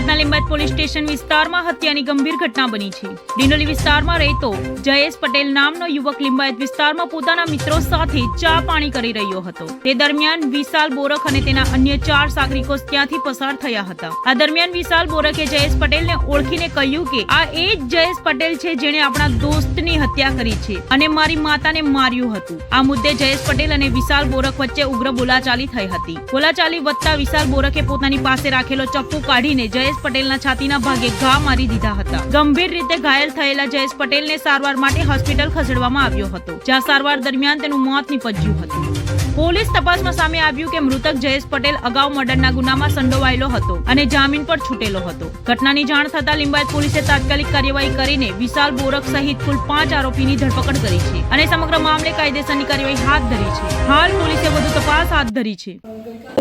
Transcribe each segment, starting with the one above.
સુરતના Limbayat police station વિસ્તારમાં હત્યાની ગંભીર ઘટના બની છે. ડિંડોલી વિસ્તારમાં રહેતો જયેશ પટેલ નામનો યુવક લિંબાયત વિસ્તારમાં પોતાના મિત્રો સાથે ચા પાણી કરી રહ્યો હતો. તે દરમિયાન વિશાલ બોરખ અને તેના અન્ય ચાર સાગરિકો ત્યાંથી પસાર થયા હતા. આ દરમિયાન વિશાલ બોરખે જયેશ પટેલને ઓળખીને કહ્યું કે આ એ જ જયેશ પટેલ છે જેણે આપણા દોસ્તની હત્યા કરી છે અને મારી માતાને માર્યું હતું. આ મુદ્દે જયેશ પટેલ અને વિશાલ બોરખ વચ્ચે ઉગ્ર બોલાચાલી થઈ હતી. બોલાચાલી વધતા વિશાલ બોરખે પોતાની પાસે રાખેલો ચપ્પુ કાઢીને જયેશ પટેલના છાતીના ભાગે ઘા મારી દીધા હતા. ગંભીર રીતે ઘાયલ થયેલા જયેશ પટેલને સારવાર માટે હોસ્પિટલ ખસેડવામાં આવ્યો હતો, જ્યાં સારવાર દરમિયાન તેનું મોત નીપજ્યું હતું. પોલીસ તપાસમાં સામે આવ્યું કે મૃતક જયેશ પટેલ અગાઉ મર્ડરના ગુનામાં સંડોવાયેલો હતો અને જામીન પર છૂટેલો હતો. ઘટનાની જાણ થતા લિંબાયત પોલીસે તાત્કાલિક કાર્યવાહી કરીને વિશાલ બોરક સહિત કુલ પાંચ આરોપીની ધરપકડ કરી છે અને સમગ્ર મામલે કાયદેસરની કાર્યવાહી હાથ ધરી છે. હાલ પોલીસે વધુ તપાસ હાથ ધરી છે.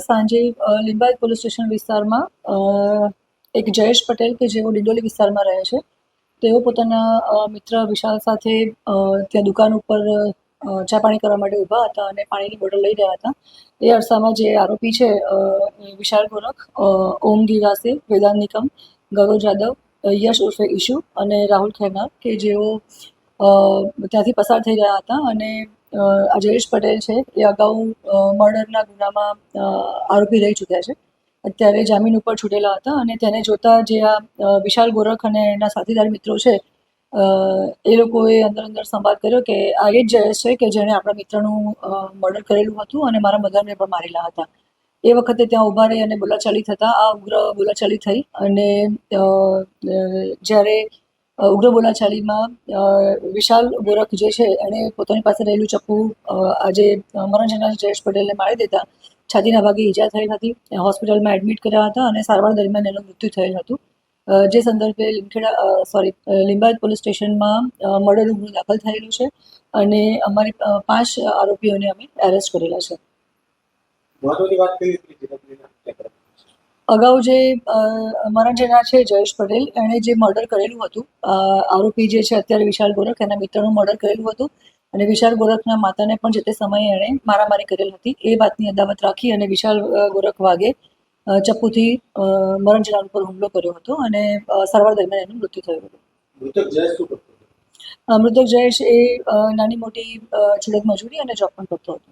સાંજે લિંબાયત પોલીસ સ્ટેશન વિસ્તારમાં એક જયેશ પટેલ કે જેઓ ડિંડોલી વિસ્તારમાં રહે છે, તેઓ પોતાના મિત્ર વિશાલ સાથે ત્યાં દુકાન ઉપર ચા પાણી કરવા માટે ઊભા હતા અને પાણીની બોટલ લઈ રહ્યા હતા. એ અરસામાં જે આરોપી છે વિશાલ ગોરખ ઓમ ગીરાસે વેદાંત નિકમ ગૌરવ જાદવ યશ ઉર્ફે ઈશુ અને રાહુલ ખેના કે જેઓ ત્યાંથી પસાર થઈ રહ્યા હતા અને આ જયેશ પટેલ છે, એ અગાઉ મર્ડરના ગુનામાં આરોપી રહી ચૂક્યા છે. અત્યારે જામીન ઉપર છૂટેલા હતા અને તેને જોતા જે આ વિશાલ ગોરખ અને એના સાથીદાર મિત્રો છે એ લોકોએ અંદર અંદર સંવાદ કર્યો કે આ એ જ જયેશ છે કે જેણે આપણા મિત્રનું મર્ડર કરેલું હતું અને મારા મધરને પણ મારેલા હતા. એ વખતે ત્યાં ઊભા રહી અને બોલાચાલી થતાં આ ઉગ્ર બોલાચાલી થઈ અને જ્યારે ઉગ્ર બોલાચાલીમાં વિશાલ ગોરખ જે છે, એણે પોતાની પાસે રહેલું ચપ્પુ આજે મરણ જનાર જયેશ પટેલને મારી દેતા, છાતીના ભાગે ઈજા થઈ હતી હોસ્પિટલમાં એડમિટ કર્યા હતા અને સારવાર દરમિયાન એનું મૃત્યુ થયેલ હતું. જે સંદર્ભે લીમખેડા સોરી લિંબાયત પોલીસ સ્ટેશનમાં મર્ડર ગુનો દાખલ થયેલો છે અને અમારી પાંચ આરોપીઓને અમે એરેસ્ટ કરેલા છે. મહત્વની વાત કરી હતી જીવનની હત્યા કરવા. અગાઉ જે અમારા જેના છે જયેશ પટેલ એણે જે મર્ડર કરેલું હતું આરોપી જે છે અત્યારે વિશાલ ગોરખ એના મિત્રનું મર્ડર કરેલું હતું. અને વિશાલ ગોરખના માતાને પણ જે તે સમયે એણે મારામારી કરેલ હતી. એ વાતની અદાવત રાખી અને વિશાલ ગોરખ વાગે ચપ્પુથી મરણ જનાર ઉપર હુમલો કર્યો હતો અને સારવાર દરમિયાન એનું મૃત્યુ થયું હતું. મૃતક જયેશ એ નાની મોટી અ, મજૂરી અને જોબ પણ કરતો હતો?